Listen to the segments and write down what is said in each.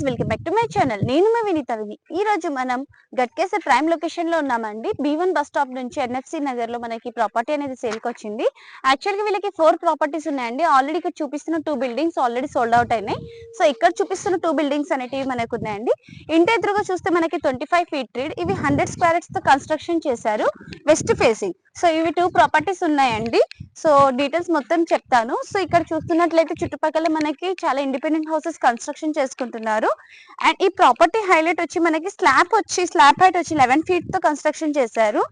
Guys welcome back to my channel నేను మీ వినీత విని ఈ రోజు మనం గట్కేసే ప్రైమ్ లొకేషన్లో ఉన్నామండి. బీ వన్ బస్ స్టాప్ నుంచి ఎన్ఎఫ్సి నగర్లో మనకి ప్రాపర్టీ అనేది సేల్కి వచ్చింది. యాక్చువల్గా వీళ్ళకి ఫోర్ ప్రాపర్టీస్ ఉన్నాయండి. ఆల్రెడీ ఇక్కడ చూపిస్తున్న two buildings already sold out అయినాయి. సో ఇక్కడ చూపిస్తున్న టూ బిల్డింగ్స్ అనేటివి మనకు ఉన్నాయండి. ఇంటి ఎదురుగా చూస్తే మనకి ట్వంటీ ఫైవ్ ఫీట్ రీడ్ ఇవి హండ్రెడ్ స్క్వేర్స్తో కన్స్ట్రక్షన్ చేశారు. వెస్ట్ ఫేసింగ్ సో ఇవి టూ ప్రాపర్టీస్ ఉన్నాయండి. సో డీటెయిల్స్ మొత్తం చెప్తాను. సో ఇక్కడ చూస్తున్నట్లయితే చుట్టుపక్కల మనకి చాలా ఇండిపెండెంట్ హౌసెస్ కన్స్ట్రక్షన్ చేసుకుంటున్నారు. అండ్ ఈ ప్రాపర్టీ హైలైట్ వచ్చి మనకి స్లాబ్ వచ్చి స్లాబ్ హైట్ వచ్చి లెవెన్ ఫీట్తో కన్స్ట్రక్షన్ చేశారు.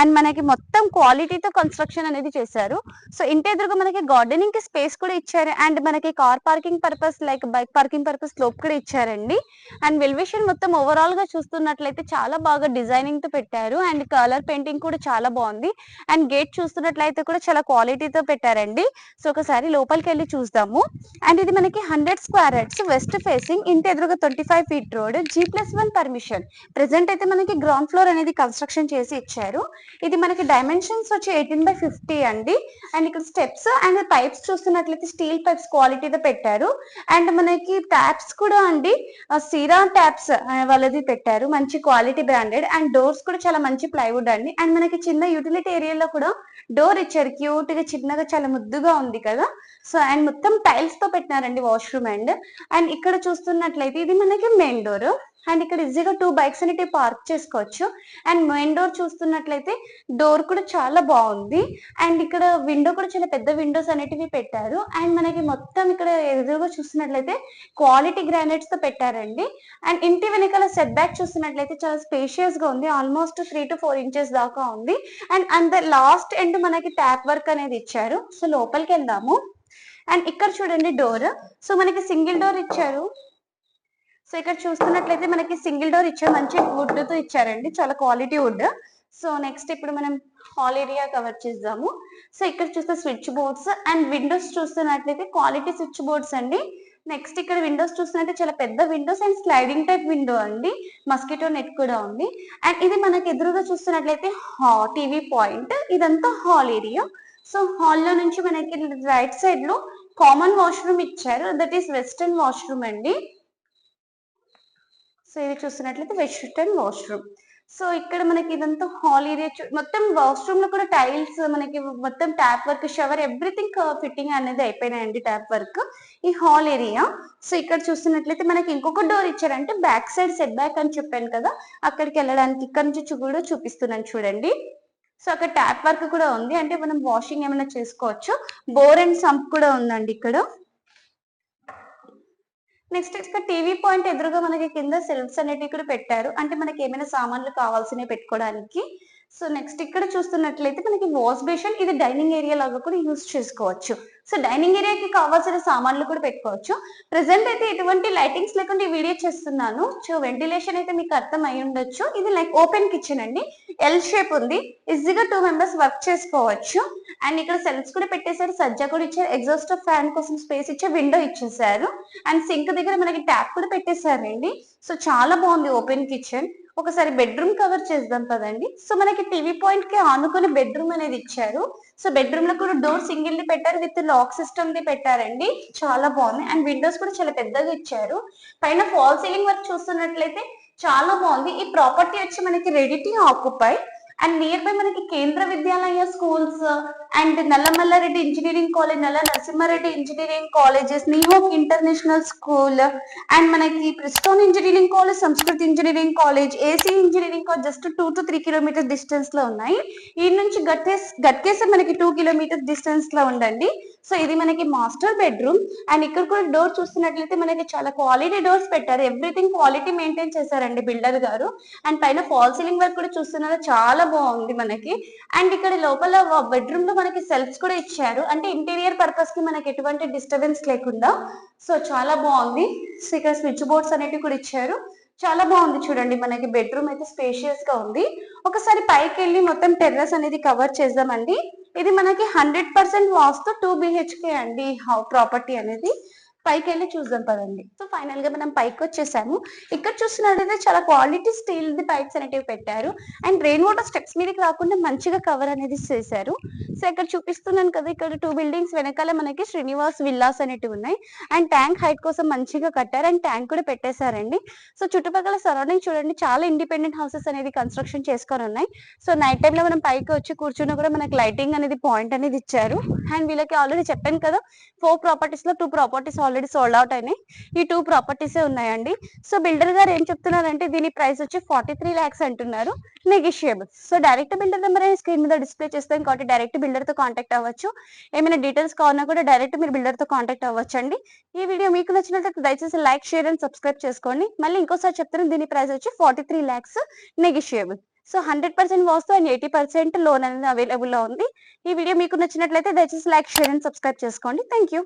అండ్ మనకి మొత్తం క్వాలిటీతో కన్స్ట్రక్షన్ అనేది చేశారు. సో ఇంటి ఎదురుగా మనకి గార్డెనింగ్కి స్పేస్ కూడా ఇచ్చారు. అండ్ మనకి car parking purpose like bike parking purpose slope కూడా ఇచ్చారండి. అండ్ వెల్విషన్ మొత్తం ఓవరాల్గా చూస్తున్నట్లయితే చాలా బాగా డిజైనింగ్తో పెట్టారు. అండ్ కలర్ పెయింటింగ్ కూడా చాలా బాగుంది. అండ్ గేట్ చూస్తున్నట్లయితే కూడా చాలా క్వాలిటీతో పెట్టారండి. సో ఒకసారి లోపలికి వెళ్ళి చూద్దాము. అండ్ ఇది మనకి hundred square heads west facing ఇంటి ఎదురుగా twenty five feet road G plus one permission present అయితే మనకి గ్రౌండ్ ఫ్లోర్ అనేది కన్స్ట్రక్షన్ చేసి ఇచ్చారు. ఇది మనకి డైమెన్షన్స్ వచ్చి ఎయిటీన్ బై ఫిఫ్టీ అండి. అండ్ ఇక్కడ స్టెప్స్ అండ్ పైప్స్ చూస్తున్నట్లయితే స్టీల్ పైప్స్ క్వాలిటీతో పెట్టారు. అండ్ మనకి ట్యాప్స్ కూడా అండి. సిరా ట్యాప్స్ వాళ్ళది పెట్టారు. మంచి క్వాలిటీ బ్రాండెడ్ అండ్ డోర్స్ కూడా చాలా మంచి ప్లైవుడ్ అండి. అండ్ మనకి చిన్న యూటిలిటీ ఏరియాలో కూడా డోర్ ఇచ్చారు. క్యూట్గా చిన్నగా చాలా ముద్దుగా ఉంది కదా. సో అండ్ మొత్తం టైల్స్తో పెట్టినారండి వాష్రూమ్ అండ్ అండ్ ఇక్కడ చూస్తున్నట్లయితే ఇది మనకి మెయిన్ డోర్ అండ్ ఇక్కడ ఈజీగా టూ బైక్స్ అనేవి పార్క్ చేసుకోవచ్చు. అండ్ మెయిన్ డోర్ చూస్తున్నట్లయితే డోర్ కూడా చాలా బాగుంది. అండ్ ఇక్కడ విండో కూడా చాలా పెద్ద విండోస్ అనేటివి పెట్టారు. అండ్ మనకి మొత్తం ఇక్కడ ఎదురుగా చూస్తున్నట్లయితే క్వాలిటీ గ్రానైట్స్తో పెట్టారండి. అండ్ ఇంటి వెనకాల సెట్ బ్యాక్ చూస్తున్నట్లయితే చాలా స్పేషియస్గా ఉంది. Almost three to four inches దాకా ఉంది. అండ్ అండ్ లాస్ట్ ఎండ్ మనకి ట్యాప్ వర్క్ అనేది ఇచ్చారు. సో లోపలికి వెళ్దాము. అండ్ ఇక్కడ చూడండి డోర్. సో మనకి సింగిల్ డోర్ ఇచ్చారు. సో ఇక్కడ చూస్తున్నట్లయితే మనకి సింగిల్ డోర్ ఇచ్చారు. మంచి వుడ్తో ఇచ్చారండి. చాలా క్వాలిటీ వుడ్ సో నెక్స్ట్ ఇప్పుడు మనం హాల్ ఏరియా కవర్ చేద్దాము. సో ఇక్కడ చూస్తే స్విచ్ బోర్డ్స్ అండ్ విండోస్ చూస్తున్నట్లయితే క్వాలిటీ స్విచ్ బోర్డ్స్ అండి. నెక్స్ట్ ఇక్కడ విండోస్ చూస్తున్నట్టే చాలా పెద్ద windows and sliding type window అండి. మస్కిటో నెట్ కూడా ఉంది. అండ్ ఇది మనకి ఎదురుగా చూస్తున్నట్లయితే హా టీవీ పాయింట్ ఇదంతా హాల్ ఏరియా సో హాల్లో నుంచి మనకి రైట్ సైడ్లో కామన్ వాష్రూమ్ ఇచ్చారు. దట్ ఈస్ వెస్టర్న్ వాష్రూమ్ అండి. సో ఇది చూస్తున్నట్లయితే వెస్టర్న్ వాష్రూమ్ సో ఇక్కడ మనకి ఇదంతా హాల్ ఏరియా మొత్తం వాష్రూమ్లో కూడా టైల్స్ మనకి మొత్తం tap work shower everything fitting అనేది అయిపోయినాయండి ట్యాప్ వర్క్ ఈ హాల్ ఏరియా సో ఇక్కడ చూస్తున్నట్లయితే మనకి ఇంకొక డోర్ ఇచ్చారంటే బ్యాక్ సైడ్ సెట్ బ్యాక్ అని చెప్పాను కదా. అక్కడికి వెళ్ళడానికి ఇక్కడ నుంచి కూడా చూపిస్తున్నాను చూడండి. సో అక్కడ ట్యాప్ వర్క్ కూడా ఉంది. అంటే మనం వాషింగ్ ఏమైనా చేసుకోవచ్చు. బోర్ అండ్ సంప్ కూడా ఉందండి ఇక్కడ. నెక్స్ట్ ఇక్కడ టీవీ పాయింట్ ఎదురుగా మనకి కింద సెల్ఫ్స్ అనేటివి కూడా పెట్టారు. అంటే మనకి ఏమైనా సామాన్లు కావాల్సినవి పెట్టుకోవడానికి. సో నెక్స్ట్ ఇక్కడ చూస్తున్నట్లయితే మనకి వాష్ బేషన్ ఇది డైనింగ్ ఏరియా లాగా కూడా యూజ్ చేసుకోవచ్చు. సో డైనింగ్ ఏరియాకి కావాల్సిన సామాన్లు కూడా పెట్టుకోవచ్చు. ప్రెసెంట్ అయితే ఎటువంటి లైటింగ్స్ లేకుండా ఈ వీడియో చేస్తున్నాను. సో వెంటిలేషన్ అయితే మీకు అర్థం అయి ఉండొచ్చు. ఇది లైక్ ఓపెన్ కిచెన్ అండి. ఎల్ షేప్ ఉంది. ఈజీగా టూ మెంబర్స్ వర్క్ చేసుకోవచ్చు. అండ్ ఇక్కడ సెల్స్ కూడా పెట్టేశారు. సజ్జా కూడా ఇచ్చారు. ఎగ్జాస్ట్ ఫ్యాన్ కోసం స్పేస్ ఇచ్చే విండో ఇచ్చేసారు అండ్ సింక్ దగ్గర మనకి ట్యాప్ కూడా పెట్టేశారండి. సో చాలా బాగుంది ఓపెన్ కిచెన్ ఒకసారి బెడ్రూమ్ కవర్ చేద్దాం కదండి సో మనకి టీవీ పాయింట్కి ఆనుకుని బెడ్రూమ్ అనేది ఇచ్చారు. సో బెడ్రూమ్లో కూడా డోర్ సింగిల్ పెట్టారు. విత్ లాక్ సిస్టమ్ ది పెట్టారండి. చాలా బాగుంది. అండ్ విండోస్ కూడా చాలా పెద్దగా ఇచ్చారు. పైన ఫాల్ సీలింగ్ వర్క్ చూస్తున్నట్లయితే చాలా బాగుంది. ఈ ప్రాపర్టీ వచ్చి మనకి ready to occupy and near by మనకి Kendriya Vidyalaya schools and Nallamallareddy engineering college Nalla Narasimhareddy engineering colleges New York international school and మనకి ప్రిస్టోన్ engineering college Sanskrit engineering college ACE engineering college just two to three kilometre డిస్టెన్స్లో ఉన్నాయి. ఈ నుంచి గట్కేస్ గట్కేసే మనకి two kilometre డిస్టెన్స్లో ఉండండి so ఇది మనకి మాస్టర్ బెడ్రూమ్ అండ్ ఇక్కడ కూడా డోర్ చూస్తున్నట్లయితే మనకి చాలా క్వాలిటీ డోర్స్ పెట్టారు. ఎవ్రీథింగ్ క్వాలిటీ మెయింటైన్ చేశారండి బిల్డర్ గారు. అండ్ పైన ఫాల్ సీలింగ్ వర్క్ కూడా చూస్తున్నారా. చాలా బాగుంది మనకి. అండ్ ఇక్కడ లోపల బెడ్రూమ్లో మనకి సెల్ఫ్స్ కూడా ఇచ్చారు. అంటే ఇంటీరియర్ పర్పస్కి మనకి ఎటువంటి డిస్టర్బెన్స్ లేకుండా సో చాలా బాగుంది. సో ఇక్కడ స్విచ్ బోర్డ్స్ అనేటివి కూడా ఇచ్చారు. చాలా బాగుంది చూడండి. మనకి బెడ్రూమ్ అయితే స్పేషియస్గా ఉంది. ఒకసారి పైకి వెళ్ళి మొత్తం టెర్రస్ అనేది కవర్ చేద్దామండి. ఇది మనకి hundred percent vastu two BHK అండి హౌ ప్రాపర్టీ అనేది. పైకి వెళ్ళి చూద్దాం పదండి. సో ఫైనల్గా మనం పైకి వచ్చేసాము ఇక్కడ చూస్తున్నట్టయితే చాలా క్వాలిటీ స్టీల్ ది పైప్స్ అనేటివి పెట్టారు. అండ్ రెయిన్ వాటర్ స్టెప్స్ మీదకి రాకుండా మంచిగా కవర్ అనేది చేశారు. సో ఇక్కడ చూపిస్తున్నాను కదా ఇక్కడ టూ బిల్డింగ్స్ వెనకాల మనకి శ్రీనివాస్ విల్లాస్ అనేటివి ఉన్నాయి. అండ్ ట్యాంక్ హైట్ కోసం మంచిగా కట్టారు. అండ్ ట్యాంక్ కూడా పెట్టేశారండి. సో చుట్టుపక్కల సరౌండింగ్ చూడండి చాలా ఇండిపెండెంట్ హౌసెస్ అనేది కన్స్ట్రక్షన్ చేసుకొని ఉన్నాయి. సో నైట్ టైంలో మనం పైకి వచ్చి కూర్చున్నా కూడా మనకి లైటింగ్ అనేది పాయింట్ అనేది ఇచ్చారు. అండ్ వీళ్ళకి ఆల్రెడీ చెప్పాను కదా four ప్రాపర్టీస్లో two properties already already sold out అయినాయి. ఈ టూ ప్రాపర్టీసే ఉన్నాయండి. సో బిల్డర్ గారు ఏం చెప్తున్నారంటే దీని ప్రైస్ వచ్చి ఫార్టీ త్రీ ల్యాక్స్ అంటున్నారు. Negotiable so direct builder number screen మీద డిస్ప్లే చేస్తాం కాబట్టి డైరెక్ట్ బిల్డర్తో కాంటాక్ట్ అవ్వచ్చు. ఏమైనా డీటెయిల్స్ కావాలన్నా కూడా డైరెక్ట్ మీరు బిల్డర్తో కాంటాక్ట్ అవ్వచ్చు అండి ఈ వీడియో మీకు నచ్చినట్లయితే దయచేసి లైక్ షేర్ అండ్ సబ్స్క్రైబ్ చేసుకోండి. మళ్ళీ ఇంకోసారి చెప్తున్నాను దీని ప్రైస్ వచ్చి forty three lakhs negotiable so hundred percent vastu and eighty percent loan అనేది అవైలబుల్లో ఉంది. ఈ వీడియో మీకు నచ్చినట్లయితే దయచేసి లైక్ షేర్ అండ్ సబ్స్క్రైబ్ చేసుకోండి. Thank you